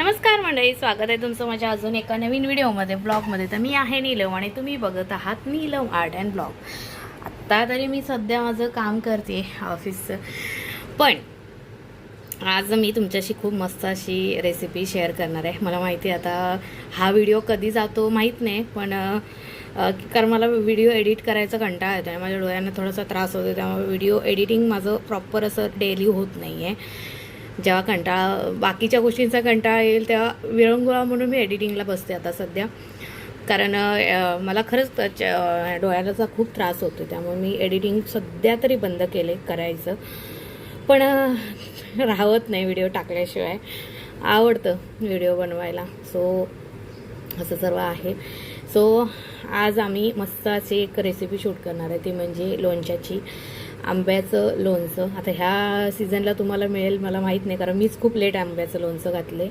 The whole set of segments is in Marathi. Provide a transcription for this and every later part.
नमस्कार मंडळी स्वागत आहे तुमचं माझ्या अजून एका नवीन व्हिडिओमध्ये ब्लॉगमध्ये. तर मी आहे नीलम आणि तुम्ही बघत आहात नीलम आर्ट अँड ब्लॉग. आत्ता तरी मी सध्या माझं काम करते ऑफिसचं पण आज मी तुमच्याशी खूप मस्त अशी रेसिपी शेअर करणार आहे. मला माहिती आहे आता हा व्हिडिओ कधी जातो माहीत नाही पण कारण मला व्हिडिओ एडिट करायचा कंटाळा येतो आणि माझ्या डोळ्यांना थोडासा त्रास होतो त्यामुळे व्हिडिओ एडिटिंग माझं प्रॉपर असं डेली होत नाही आहे जेव्हा कंटाळा बाकीच्या गोष्टींचा कंटाळा येईल तेव्हा विरंगुळा म्हणून मी एडिटिंगला बसते आता सध्या. कारण मला खरंच डोळ्याचा खूप त्रास होतो त्यामुळे मी एडिटिंग सध्या तरी बंद केले करायचं. पण राहत नाही व्हिडिओ टाकल्याशिवाय. आवडतं व्हिडिओ बनवायला. सो असं सर्व आहे. सो आज आम्ही मस्त अशी एक रेसिपी शूट करणार आहे ती म्हणजे लोणच्याची. आंब्याचं लोणचं. आता ह्या सीझनला तुम्हाला मिळेल मला माहीत नाही कारण मीच खूप लेट आंब्याचं लोणचं घातले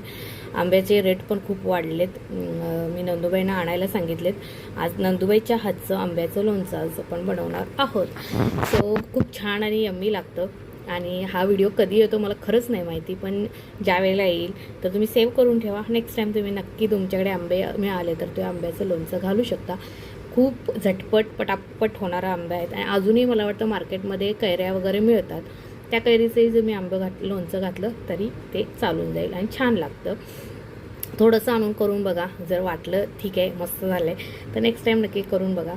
आंब्याचे रेट पण खूप वाढलेत. मी नंदुबाईंना आणायला सांगितलेत. आज नंदुबाईच्या हातचं आंब्याचं लोणचं आज आपण बनवणार आहोत. सो खूप छान आणि यम्मी लागतं. आणि हा व्हिडिओ कधी येतो मला खरंच नाही माहिती पण ज्या वेळेला येईल तर तुम्ही सेव्ह करून ठेवा. नेक्स्ट टाईम तुम्ही नक्की तुमच्याकडे आंबे मिळाले तर ते आंब्याचं लोणचं घालू शकता. खूप झटपट पटापट होणारा आंबे आहेत. आणि अजूनही मला वाटतं मार्केटमध्ये कैऱ्या वगैरे मिळतात. त्या कैरीचंही जर मी आंबं घात लोणचं घातलं तरी ते चालून जाईल आणि छान लागतं. थोडंसं आणून करून बघा. जर वाटलं ठीक आहे मस्त झालं आहे तर नेक्स्ट टाईम नक्की करून बघा.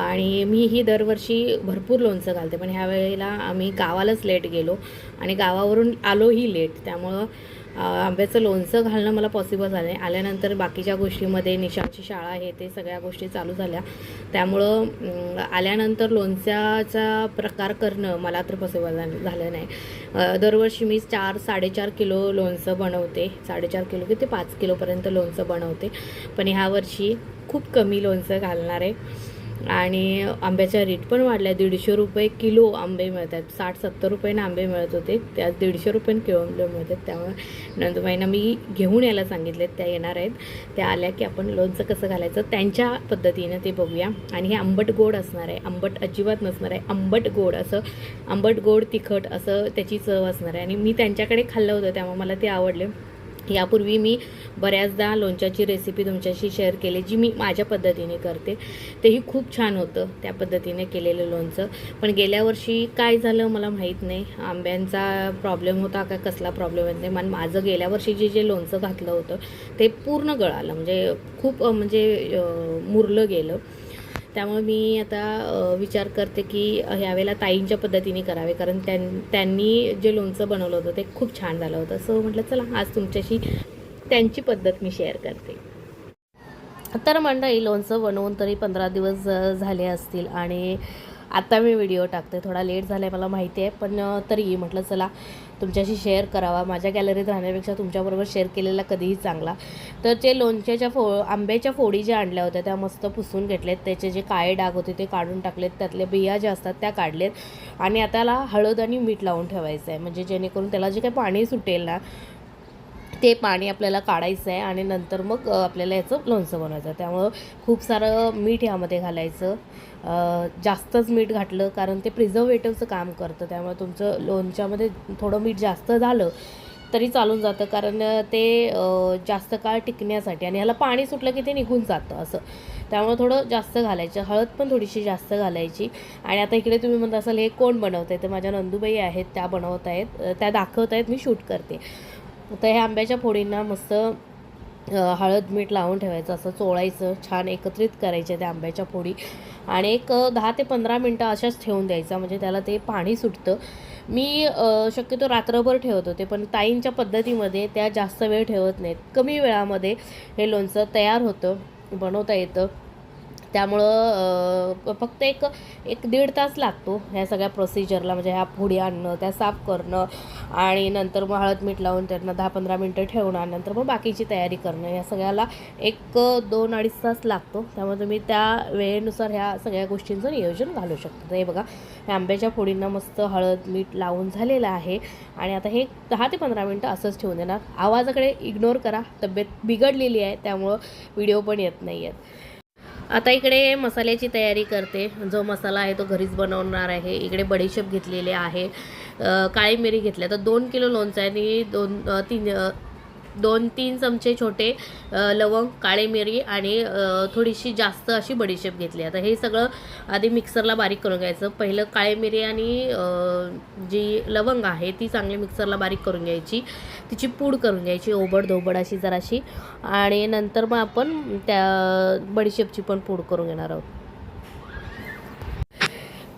आणि मी ही दरवर्षी भरपूर लोणचं घालते. पण ह्या वेळेला आम्ही गावालाच लेट गेलो. आणि गावावरून आलोही लेट त्यामुळं आंब्याचं लोणचं घालणं मला पॉसिबल झालं आहे आल्यानंतर बाकीच्या गोष्टीमध्ये निशांची शाळा हे ते सगळ्या गोष्टी चालू झाल्या. त्यामुळं आल्यानंतर लोणच्याचा प्रकार करणं मला तर पॉसिबल झालं नाही. दरवर्षी मी चार साडेचार किलो लोणचं बनवते. साडेचार किलो की ते पाच किलोपर्यंत लोणचं बनवते. पण ह्यावर्षी खूप कमी लोणचं घालणार आहे. आणि आंब्याचा रेट पण वाढला आहे दीडशे रुपये किलो आंबे मिळतात. साठ सत्तर रुपयानं आंबे मिळत होते. त्या दीडशे रुपये किलो मिळतात. त्यामुळे नंदुबाईंना मी घेऊन यायला सांगितलेत त्या येणार आहेत. त्या आल्या की आपण लोणचं कसं घालायचं त्यांच्या पद्धतीनं ते बघूया. आणि हे आंबट गोड असणार आहे. आंबट अजिबात नसणार आहे. आंबट गोड असं आंबट गोड तिखट असं त्याची चव असणार आहे. आणि मी त्यांच्याकडे खाल्लं होतं त्यामुळे मला ते आवडले. यापूर्वी मी बऱ्याचदा लोणच्याची रेसिपी तुमच्याशी शेअर केली जी मी माझ्या पद्धतीने करते. तेही खूप छान होतं त्या पद्धतीने केलेलं लोणचं. पण गेल्या वर्षी काय झालं मला माहीत नाही. आंब्यांचा प्रॉब्लेम होता का कसला प्रॉब्लेम येत नाही पण माझं गेल्या वर्षी जे जे लोणचं घातलं होतं ते पूर्ण गळालं. म्हणजे खूप म्हणजे मुरलं गेलं. त्यामुळे मी आता विचार करते की ह्यावेळेला ताईंच्या पद्धतीने करावे. कारण त्यां त्यांनी जे लोणचं बनवलं होतं ते खूप छान झालं होतं. सो म्हटलं चला आज तुमच्याशी त्यांची पद्धत मी शेअर करते. तर मंडळी लोणचं बनवून तरी पंधरा दिवस झाले असतील आणि आता मी व्हिडिओ टाकते. थोडा लेट झाला आहे मला माहिती आहे. पण तरीही तरी म्हटलं चला तुमच्याशी शेअर करावा. माझ्या गॅलरीत राहण्यापेक्षा तुमच्याबरोबर शेअर केलेला कधीही चांगला. तर जे लोणच्याच्या फो आंब्याच्या फोडी ज्या आणल्या होत्या त्या मस्त पुसून घेतलेत. त्याचे जे काळे डाग होते ते काढून टाकलेत. त्यातले बिया ज्या असतात त्या काढलेत. आणि आताला हळद आणि मीठ लावून ठेवायचं आहे म्हणजे जेणेकरून त्याला जे काही पाणी सुटेल ना ते पाणी आपल्याला काढायचं आहे आणि नंतर मग आपल्याला याचं लोणचं बनवायचं आहे त्यामुळं खूप सारं मीठ यामध्ये घालायचं. जास्तच मीठ घातलं कारण ते प्रिझर्वेटिव्हचं काम करतं. त्यामुळे तुमचं लोणच्यामध्ये थोडं मीठ जास्त झालं तरी चालून जातं. कारण ते जास्त काळ टिकण्यासाठी आणि ह्याला पाणी सुटलं की ते निघून जातं असं. त्यामुळे थोडं जास्त घालायचं. हळद पण थोडीशी जास्त घालायची. आणि आता इकडे तुम्ही म्हणत असाल हे कोण बनवत आहे तर माझ्या नंदूबाई आहेत त्या बनवत आहेत. त्या दाखवत आहेत मी शूट करते. तर ह्या आंब्याच्या फोडींना मस्त हळद मीठ लावून ठेवायचं असं चोळायचं छान एकत्रित करायचे त्या आंब्याच्या फोडी. आणि एक दहा ते पंधरा मिनटं अशाच ठेवून द्यायचा म्हणजे त्याला ते पाणी सुटतं. मी शक्यतो रात्रभर ठेवत होते पण ताईंच्या पद्धतीमध्ये त्या जास्त वेळ ठेवत नाहीत. कमी वेळामध्ये हे लोणचं तयार होतं बनवता येतं. त्यामुळं फक्त एक एक दीड तास लागतो ह्या सगळ्या प्रोसिजरला म्हणजे ह्या फोडी आणणं त्या साफ करणं आणि नंतर मग हळद मीठ लावून त्यांना दहा पंधरा मिनटं ठेवणं नंतर मग बाकीची तयारी करणं. या सगळ्याला एक दोन अडीच तास लागतो. त्यामुळे तुम्ही त्या वेळेनुसार ह्या सगळ्या गोष्टींचं नियोजन घालू शकता. हे बघा ह्या आंब्याच्या फोडींना मस्त हळद मीठ लावून झालेलं आहे आणि आता हे दहा ते पंधरा मिनटं असंच ठेवून देणार. आवाजाकडे इग्नोर करा. तब्येत बिघडलेली आहे त्यामुळं व्हिडिओ पण येत नाही आहेत आता इकडे मसाल्याची तयारी करते. जो मसाला आहे तो घरीच बनवणार आहे. इकडे बडीशेप घेतलेले आहे. काळी मिरी घेतल्या. तर दोन किलो लोणचं आहे आणि दोन तीन दोन तीन चमचे छोटे लवंग काळे मिरी आणि थोडीशी जास्त अशी बडीशेप घेतली. आता हे सगळं आधी मिक्सरला बारीक करून घ्यायचं. पहिलं काळे मिरी आणि जी लवंग आहे ती चांगली मिक्सरला बारीक करून घ्यायची. तिची पूड करून घ्यायची ओबड धोबड अशी जराशी. आणि नंतर मग आपण त्या बडीशेपची पण पूड करून घेणार आहोत.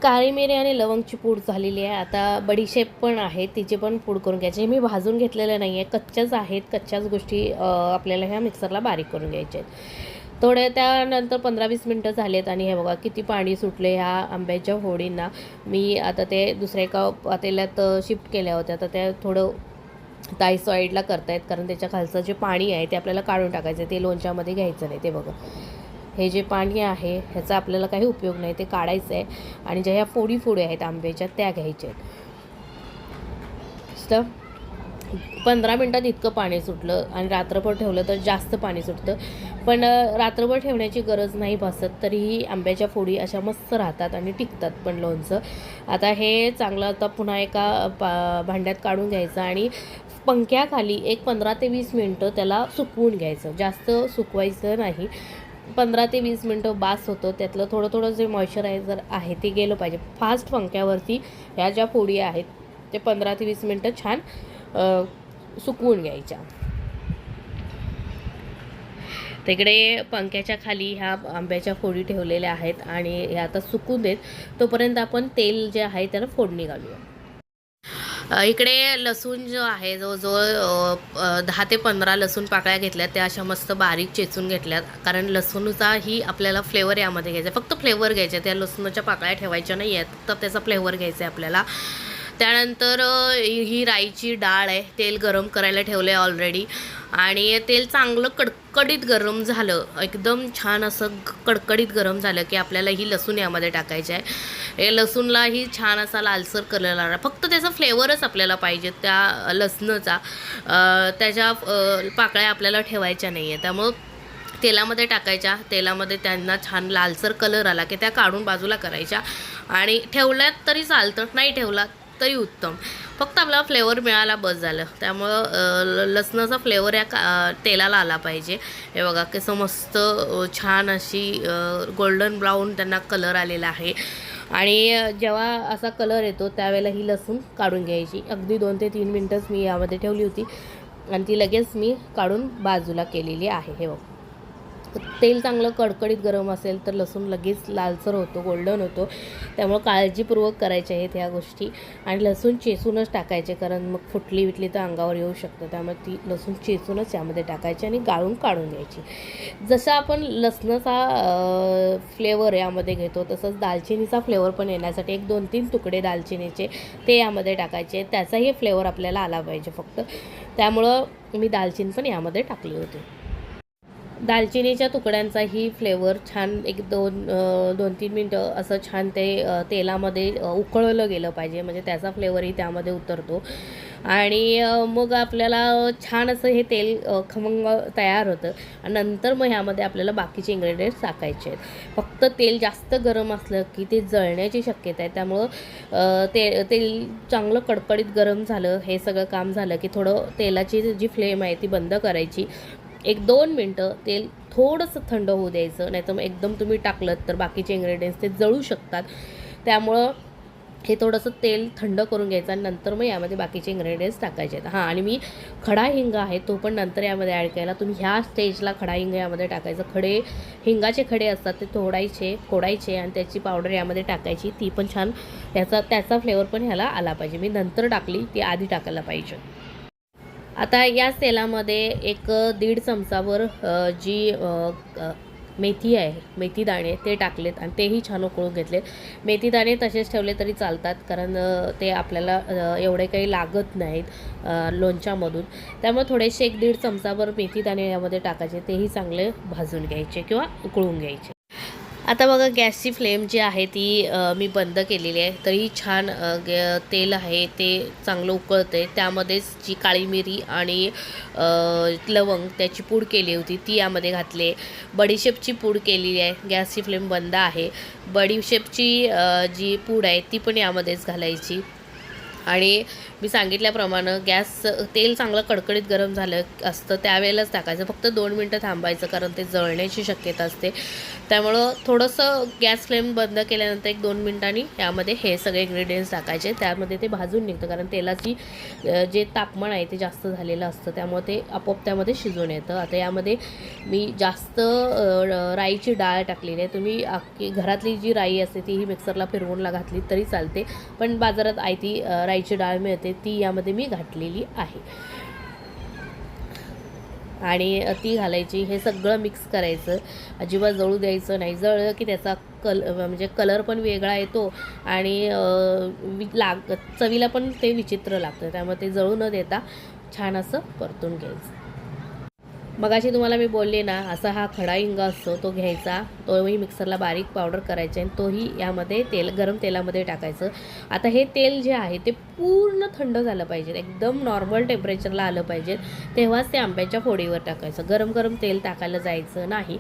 काळी मिरी आणि लवंगची पूड झालेली आहे. आता बडीशेप पण आहे तिची पण पूड करून घ्यायची. मी भाजून घेतलेलं नाही आहे. कच्च्याच आहेत कच्च्याच गोष्टी आपल्याला ह्या मिक्सरला बारीक करून घ्यायच्या आहेत. थोड्या त्यानंतर पंधरा वीस मिनटं झालेत आणि हे बघा किती पाणी सुटले ह्या आंब्याच्या होडींना. मी आता ते दुसऱ्या एका पातेल्यात शिफ्ट केल्या होत्या. तर त्या थोडं ताई साईडला करतायत कारण त्याच्या खालचं जे पाणी आहे ते आपल्याला काढून टाकायचं आहे. ते लोणच्यामध्ये घ्यायचं नाही ते बघा. हे जे पाणी आहे ह्याचा आपल्याला काही उपयोग नाही ते काढायचं आहे आणि ज्या ह्या फोडी फोडी आहेत आंब्याच्या त्या घ्यायच्या आहेत. तर पंधरा मिनटात इतकं पाणी सुटलं आणि रात्रभर ठेवलं तर जास्त पाणी सुटतं. पण रात्रभर ठेवण्याची गरज नाही भासत तरीही आंब्याच्या फोडी अशा मस्त राहतात आणि टिकतात पण लोणचं. आता हे चांगलं आता पुन्हा एका पा भांड्यात काढून घ्यायचं आणि पंख्याखाली एक पंधरा ते वीस मिनटं त्याला सुकवून घ्यायचं. जास्त सुकवायचं नाही. पंधरा ते वीस मिनटं बास होतं. त्यातलं थोडं थोडं जे मॉइश्चरायझर आहे ते गेलं पाहिजे. फास्ट पंख्यावरती ह्या ज्या फोडी आहेत ते पंधरा ते वीस मिनटं छान सुकवून घ्यायच्या. तिकडे पंख्याच्या खाली ह्या आंब्याच्या फोडी ठेवलेल्या आहेत आणि हे आता सुकून देत तोपर्यंत आपण तेल जे आहे त्याला फोडणी घालूया. इकडे लसूण जो आहे जवळजवळ दहा ते पंधरा लसूण पाकळ्या घेतल्यात त्या अशा मस्त बारीक चेचून घेतल्यात कारण लसूणचा ही आपल्याला फ्लेवर यामध्ये घ्यायचा आहे. फक्त फ्लेवर घ्यायचा आहे. त्या लसूणाच्या पाकळ्या ठेवायच्या नाही आहेत तर त्याचा फ्लेवर घ्यायचा आहे आपल्याला त्यानंतर ही राईची डाळ आहे तेल गरम करायला ठेवलं आहे ऑलरेडी आणि तेल चांगलं कडकडीत गरम झालं. एकदम छान असं कडकडीत गरम झालं की आपल्याला ही लसूण यामध्ये टाकायची आहे. हे लसूणलाही छान असा लालसर कलर आला फक्त त्याचा फ्लेवरच आपल्याला पाहिजे त्या लसणाचा. त्याच्या पाकळ्या आपल्याला ठेवायच्या नाही आहे त्यामुळं तेलामध्ये टाकायच्या. तेलामध्ये त्यांना छान लालसर कलर आला की त्या काढून बाजूला करायच्या. आणि ठेवल्यात तरी चालतं. नाही ठेवला तरी उत्तम. फक्त आपल्याला फ्लेवर मिळाला बस झालं. त्यामुळं ल- लसणाचा फ्लेवर या का तेलाला आला पाहिजे. हे बघा कसं मस्त छान अशी गोल्डन ब्राऊन त्यांना कलर आलेला आहे. आणि जेव्हा असा कलर येतो त्यावेळेला ही लसूण काढून घ्यायची. अगदी दोन ते तीन मिनटंच मी यामध्ये ठेवली होती. आणि ती लगेच मी काढून बाजूला केलेली आहे. हे बघ. तेल चांगलं कडकडीत गरम असेल तर लसूण लगेच लालसर होतो गोल्डन होतो. त्यामुळं काळजीपूर्वक करायच्या आहेत ह्या गोष्टी. आणि लसूण चेचूनच टाकायचे कारण मग फुटली विटली तर अंगावर येऊ शकतं. त्यामुळे ती लसूण चेचूनच यामध्ये टाकायची आणि गाळून काढून घ्यायची. जसं आपण लसणाचा फ्लेवर यामध्ये घेतो तसंच दालचिनीचा फ्लेवर पण येण्यासाठी एक दोन तीन तुकडे दालचिनीचे ते यामध्ये टाकायचे. त्याचाही फ्लेवर आपल्याला आला पाहिजे फक्त. त्यामुळं मी दालचिनी पण यामध्ये टाकली होती. दालचिनीच्या तुकड्यांचाही फ्लेवर छान एक दोन दोन तीन मिनटं असं छान ते तेलामध्ये उकळलं गेलं पाहिजे. म्हणजे त्याचा फ्लेवरही त्यामध्ये उतरतो. आणि मग आपल्याला छान असं हे तेल खमंग तयार होतं. आणि नंतर मग ह्यामध्ये आपल्याला बाकीचे इंग्रेडियंट्स टाकायचे आहेत. फक्त तेल जास्त गरम असलं की ते जळण्याची शक्यता आहे. त्यामुळं ते तेल चांगलं कडकडीत गरम झालं हे सगळं काम झालं की थोडं तेलाची जी फ्लेम आहे ती बंद करायची. एक दोन मिनटं तेल थोडंसं थंड होऊ द्यायचं नाही तर मग एकदम तुम्ही टाकलं तर बाकीचे इन्ग्रेडियंट्स ते जळू शकतात. त्यामुळं हे थोडंसं तेल थंड करून घ्यायचं आणि नंतर मग यामध्ये बाकीचे इन्ग्रेडियंट्स टाकायचे आहेत. हां आणि मी खडा हिंग आहे तो पण नंतर यामध्ये ॲड केला. तुम्ही ह्या स्टेजला खडा हिंग यामध्ये टाकायचं. खडे हिंगाचे खडे असतात ते थोडायचे फोडायचे आणि त्याची पावडर यामध्ये टाकायची. ती पण छान त्याचा त्याचा फ्लेवर पण ह्याला आला पाहिजे. मी नंतर टाकली ती आधी टाकायला पाहिजे. आता याच तेलामध्ये एक दीड चमचावर जी मेथी आहे मेथी दाणे ते टाकलेत आणि तेही छान उकळून घेतलेत. मेथी दाणे तसेच ठेवले तरी चालतात कारण ते आपल्याला एवढे काही लागत नाहीत लोणच्यामधून. त्यामुळे थोडेसे एक दीड चमचाभर मेथी दाणे यामध्ये टाकायचे तेही चांगले भाजून घ्यायचे किंवा उकळून घ्यायचे. आता बघा गॅसची फ्लेम जी आहे ती मी बंद केलेली आहे. तरी छान ग तेल आहे ते चांगलं उकळतं आहे त्यामध्येच जी काळी मिरी आणि लवंग त्याची पूड केली होती ती यामध्ये घातली बडीशेपची पूड केलेली आहे. गॅसची फ्लेम बंद आहे. बडीशेपची जी पूड आहे ती पण यामध्येच घालायची. आणि मी सांगितल्याप्रमाणे गॅस तेल चांगलं कडकडीत गरम झालं असतं त्यावेळेलाच टाकायचं. फक्त दोन मिनटं थांबायचं कारण ते जळण्याची शक्यता असते. त्यामुळं थोडंसं गॅस फ्लेम बंद केल्यानंतर एक दोन मिनटांनी यामध्ये हे सगळे इन्ग्रेडियंट्स टाकायचे. त्यामध्ये ते भाजून निघतं कारण तेलाची जे तापमान आहे ते जास्त झालेलं असतं. त्यामुळे ते आपोआप त्यामध्ये शिजून येतं. आता यामध्ये मी जास्त राईची डाळ टाकलेली आहे. तुम्ही अख्खी घरातली जी राई असते तीही मिक्सरला फिरवून घातली तरी चालते. पण बाजारात आयती राईची डाळ मिळते. ती यामध्ये मी घातलेली आहे. आणि ती घालायची हे सगळं मिक्स करायचं. अजिबात जळू द्यायचं नाही. जळलं की त्याचा कल म्हणजे कलर पण वेगळा येतो आणि लाग चवीला पण ते विचित्र लागतं. त्यामुळे ते जळू न देता छान असं परतून घ्यायचं. मगाशी तुम्हाला मी बोलले ना असा हा खडा हिंग असतो तो घ्यायचा तोही मिक्सरला बारीक पावडर करायचा आणि तोही यामध्ये तेल गरम तेलामध्ये टाकायचं. आता हे तेल जे आहे ते पूर्ण थंड झालं पाहिजे. एकदम नॉर्मल टेम्परेचरला आलं पाहिजे. तेव्हाच ते आंब्याच्या फोडीवर टाकायचं. गरम गरम तेल टाकायला जायचं नाही.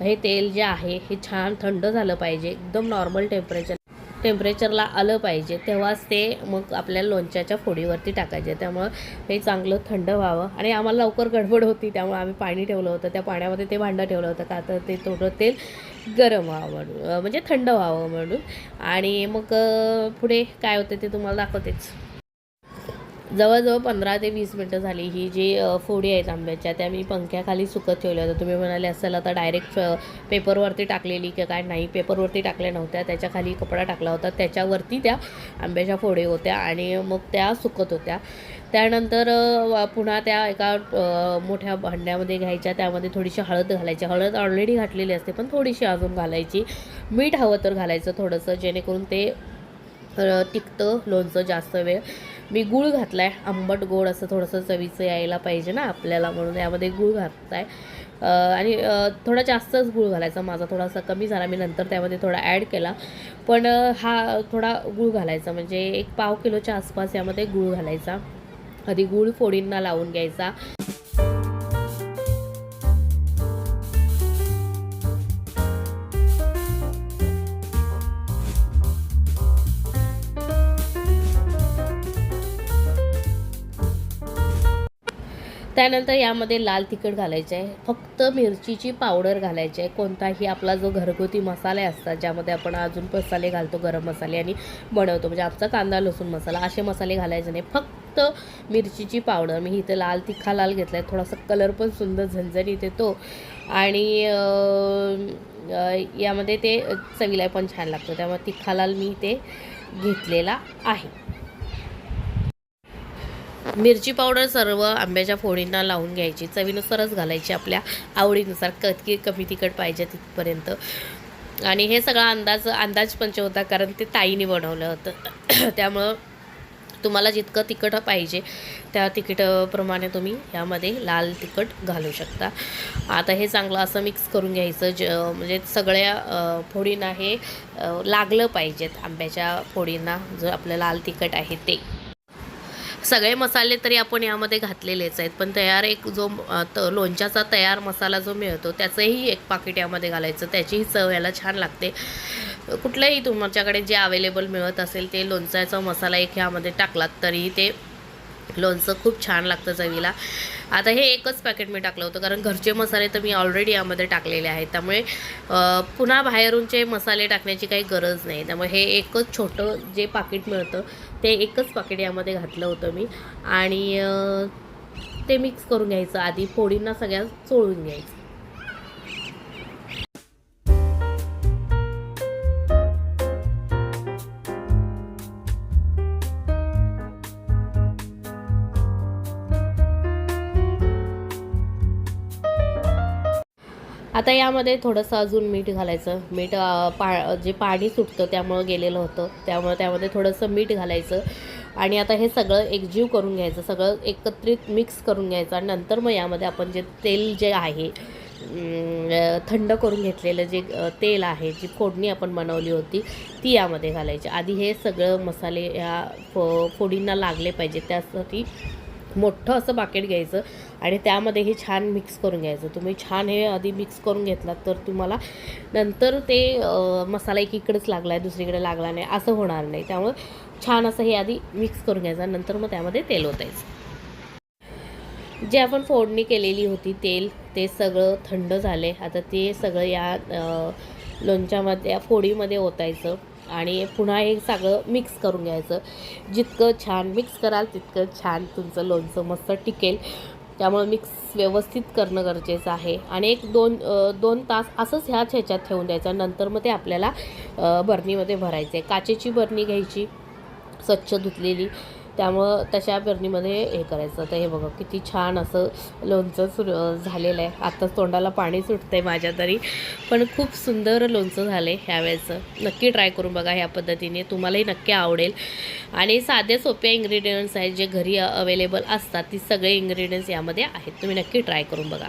हे तेल जे आहे हे छान थंड झालं पाहिजे. एकदम नॉर्मल टेम्परेचर टेम्परेचरला आलं पाहिजे तेव्हाच ते मग आपल्या लोणच्याच्या फोडीवरती टाकायचे. त्यामुळं हे चांगलं थंड व्हावं. आणि आम्हाला लवकर गडबड होती त्यामुळे आम्ही पाणी ठेवलं होतं. त्या पाण्यामध्ये ते भांडं ठेवलं होतं का तर ते थोडं तेल गरम व्हावं म्हणून म्हणजे थंड व्हावं म्हणून. आणि मग पुढे काय होतं ते तुम्हाला दाखवतेच. जवळजवळ पंधरा ते वीस मिनटं झाली ही जी फोडी आहेत आंब्याच्या त्या मी पंख्याखाली सुकत ठेवल्या होत्या. तुम्ही म्हणाले असेल आता डायरेक्ट पेपरवरती टाकलेली की काय नाही पेपरवरती टाकल्या नव्हत्या त्याच्याखाली कपडा टाकला होता. त्याच्यावरती त्या आंब्याच्या फोडी होत्या आणि मग त्या सुकत होत्या. त्यानंतर पुन्हा त्या एका मोठ्या भांड्यामध्ये घ्यायच्या त्यामध्ये थोडीशी हळद घालायची. हळद ऑलरेडी घातलेली असते पण थोडीशी अजून घालायची. मीठ हवं तर घालायचं थोडंसं जेणेकरून ते टिकतं लोणचं जास्त वेळ. मी गूळ घातला आहे आंबट गोड असं थोडंसं चवीचं यायला पाहिजे ना आपल्याला म्हणून यामध्ये गूळ घातला आहे आणि थोडा जास्तच गूळ घालायचा माझा थोडासा कमी झाला मी नंतर त्यामध्ये थोडा ॲड केला. पण हा थोडा गूळ घालायचा म्हणजे एक पाव किलोच्या आसपास यामध्ये गूळ घालायचा. आधी गूळ फोडींना लावून घ्यायचा. त्यानंतर यामध्ये लाल तिखट घालायचे आहे. फक्त मिरचीची पावडर घालायची आहे. कोणताही आपला जो घरगुती मसाले असतात ज्यामध्ये आपण अजून मसाले घालतो गरम मसाले आणि बनवतो. म्हणजे आमचा कांदा लसूण मसाला असे मसाले घालायचे नाही. फक्त मिरचीची पावडर. मी इथे लाल तिखा लाल घेतला आहे थोडासा कलर पण सुंदर झणझणीत येतो. आणि यामध्ये ते चवीला पण छान लागतं. त्यामुळे तिखा लाल मी ते घेतलेला आहे. मिरची पावडर सर्व आंब्याच्या फोडींना लावून घ्यायची. चवीनुसारच घालायची आपल्या आवडीनुसार. कतकी कमी तिखट पाहिजे तिथपर्यंत. आणि हे सगळा अंदाज अंदाज पंच होता कारण ते ताईने बनवलं होतं. त्यामुळं तुम्हाला जितकं तिखट पाहिजे त्या तिखटप्रमाणे तुम्ही यामध्ये लाल तिखट घालू शकता. आता हे चांगलं असं मिक्स करून घ्यायचं. ज म्हणजे सगळ्या फोडींना हे लागलं पाहिजेत आंब्याच्या फोडींना. जो आपलं लाल तिखट आहे ते. सगळे मसाले तरी आपण यामध्ये घातलेलेच आहेत. पण तयार एक जो त लोणच्याचा तयार मसाला जो मिळतो त्याचंही एक पाकिट यामध्ये घालायचं. त्याचीही चव याला छान लागते. कुठलंही तुमच्याकडे जे अवेलेबल मिळत असेल ते लोणच्याचा मसाला एक ह्यामध्ये टाकलात तरी ते लोणचं खूप छान लागतं चवीला. आता हे एकच पॅकेट मी टाकलं होतं कारण घरचे मसाले तर मी ऑलरेडी यामध्ये टाकलेले आहेत. त्यामुळे पुन्हा बाहेरूनचे मसाले टाकण्याची काही गरज नाही. त्यामुळे हे एकच छोटं जे पाकिट मिळतं ते एकच पाकिट यामध्ये घातलं होतं मी. आणि ते मिक्स करून घ्यायचं आधी फोडींना सगळ्या चोळून घ्यायचं. आता यामध्ये थोडंसं अजून मीठ घालायचं. मीठ पा जे पाणी सुटतं त्यामुळं गेलेलं होतं. त्यामुळं त्यामध्ये थोडंसं मीठ घालायचं. आणि आता हे सगळं एकजीव करून घ्यायचं. सगळं एकत्रित मिक्स करून घ्यायचं. आणि नंतर मग यामध्ये आपण जे तेल जे आहे थंड करून घेतलेलं जे तेल आहे जी फोडणी आपण बनवली होती ती यामध्ये घालायची. आधी हे सगळं मसाले ह्या फो फोडींना लागले पाहिजे. त्यासाठी मोठं असं बाकेट घ्यायचं आणि त्यामध्ये हे छान मिक्स करून घ्यायचं. तुम्ही छान हे आधी मिक्स करून घेतलात तर तुम्हाला नंतर ते मसाला एकीकडेच लागला आहे दुसरीकडे लागला नाही असं होणार नाही. त्यामुळे छान असं हे आधी मिक्स करून घ्यायचं नंतर मग त्यामध्ये तेल ओतायचं. जे आपण फोडणी केलेली होती तेल ते सगळं थंड झाले आता ते सगळं या लोणच्यामध्ये फोडीमध्ये ओतायचं आणि पुन्हा हे सगळं मिक्स करून घ्यायचं. जितकं छान मिक्स कराल तितकं छान तुमचं लोणचं मस्त टिकेल. त्यामुळे मिक्स व्यवस्थित करणं गरजेचं आहे. आणि एक दोन दोन तास असंच ह्याच ह्याच्यात ठेवून द्यायचं. नंतर मग ते आपल्याला बरणीमध्ये भरायचं आहे काचेची बरणी घ्यायची स्वच्छ धुतलेली. त्यामुळं तशा पेरणीमध्ये हे करायचं. तर हे बघा किती छान असं लोणचं सुरू झालेलं आहे. आत्ताच तोंडाला पाणी सुटतं आहे माझ्या तरी. पण खूप सुंदर लोणचं झालं आहे ह्यावेळेचं. नक्की ट्राय करून बघा ह्या पद्धतीने. तुम्हालाही नक्की आवडेल. आणि साधे सोपे इन्ग्रेडियंट्स आहेत जे घरी अवेलेबल असतात ती सगळे इन्ग्रेडियंट्स यामध्ये आहेत. तुम्ही नक्की ट्राय करून बघा.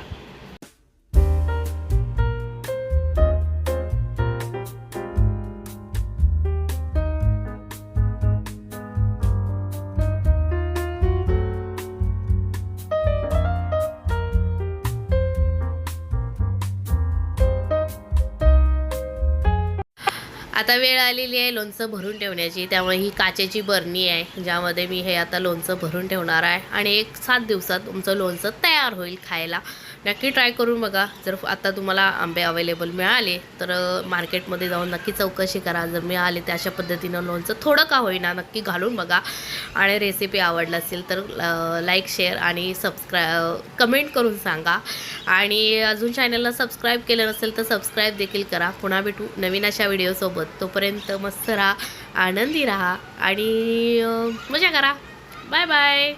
आता वेळ आलेली आहे लोणचं भरून ठेवण्याची त्यामुळे ही काचेची बरणी आहे ज्यामध्ये मी हे आता लोणचं भरून ठेवणार आहे. आणि एक सात दिवसात तुमचं लोणचं तयार होईल खायला. नक्की ट्राय करून बघा. जर आता तुम्हाला आंबे अवेलेबल मिळाले तर मार्केटमध्ये जाऊन नक्की चौकशी करा. जर मिळाले तर अशा पद्धतीनं लोणचं थोडं का होईना नक्की घालून बघा. आणि रेसिपी आवडला असेल तर लाईक शेअर आणि सबस्क्राय कमेंट करून सांगा. आणि अजून चॅनलला सबस्क्राईब केलं नसेल तर सबस्क्राईब देखील करा. पुन्हा भेटू नवीन अशा व्हिडिओसोबत तोपर्यंत मस्त राहा आनंदी राहा आणि मजा करा. Bye bye.